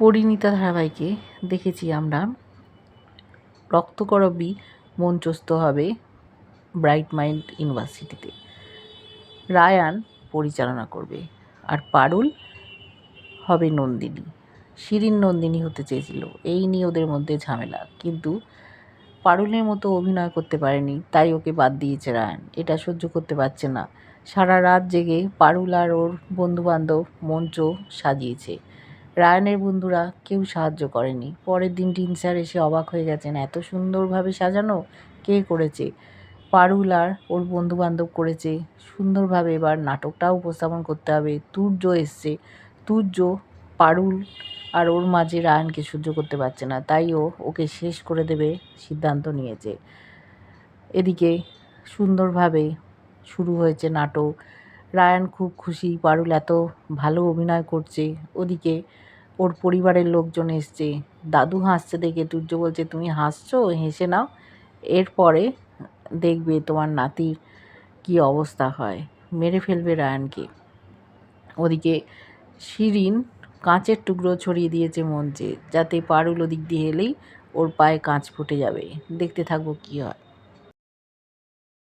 পরিণীতা ধারাবাহিকে দেখেছি আমরা। রক্তকরবী মঞ্চস্থ হবে ব্রাইট মাইন্ড ইউনিভার্সিটিতে। রায়ান পরিচালনা করবে আর পারুল হবে নন্দিনী। শিরিন নন্দিনী হতে চেয়েছিল। এই নিয়ে ওদের মধ্যে ঝামেলা। কিন্তু পারুলের মতো অভিনয় করতে পারেনি, তাই ওকে বাদ দিয়েছে রায়ান। এটা সহ্য করতে পারছে না। সারা রাত জেগে পারুল আর ওর বন্ধুবান্ধব মঞ্চ সাজিয়েছে। রায়ানের বন্ধুরা কেউ সাহায্য করেনি। পরের দিন টিন স্যার এসে অবাক হয়ে গেছেন, এত সুন্দরভাবে সাজানো? কে করেছে? পারুল আর ওর বন্ধুবান্ধব করেছে। সুন্দরভাবে এবার নাটকটাও উপস্থাপন করতে হবে। তুর্য এসছে। তুর্য, পারুল আর ওর মাঝে রায়ানকে সহ্য করতে পারছে না, তাই ও ওকে শেষ করে দেবে সিদ্ধান্ত নিয়েছে। এদিকে সুন্দরভাবে শুরু হয়েছে নাটক। রায়ান খুব খুশি, পারুল এত ভালো অভিনয় করছে। ওদিকে ওর পরিবারের লোকজন এসছে। দাদু হাসছে দেখে তুর্য বলছে, তুমি হাসছো? হেসে নাও। এরপরে দেখবে তোমার নাতির কি অবস্থা হয়। মেরে ফেলবে রায়ানকে। ওদিকে শিরিন কাঁচের টুকরো ছড়িয়ে দিয়েছে মঞ্চে, যাতে পারুল ওদিক দিয়ে এলেই ওর পায়ে কাঁচ ফুটে যাবে। দেখতে থাকব কী হয়।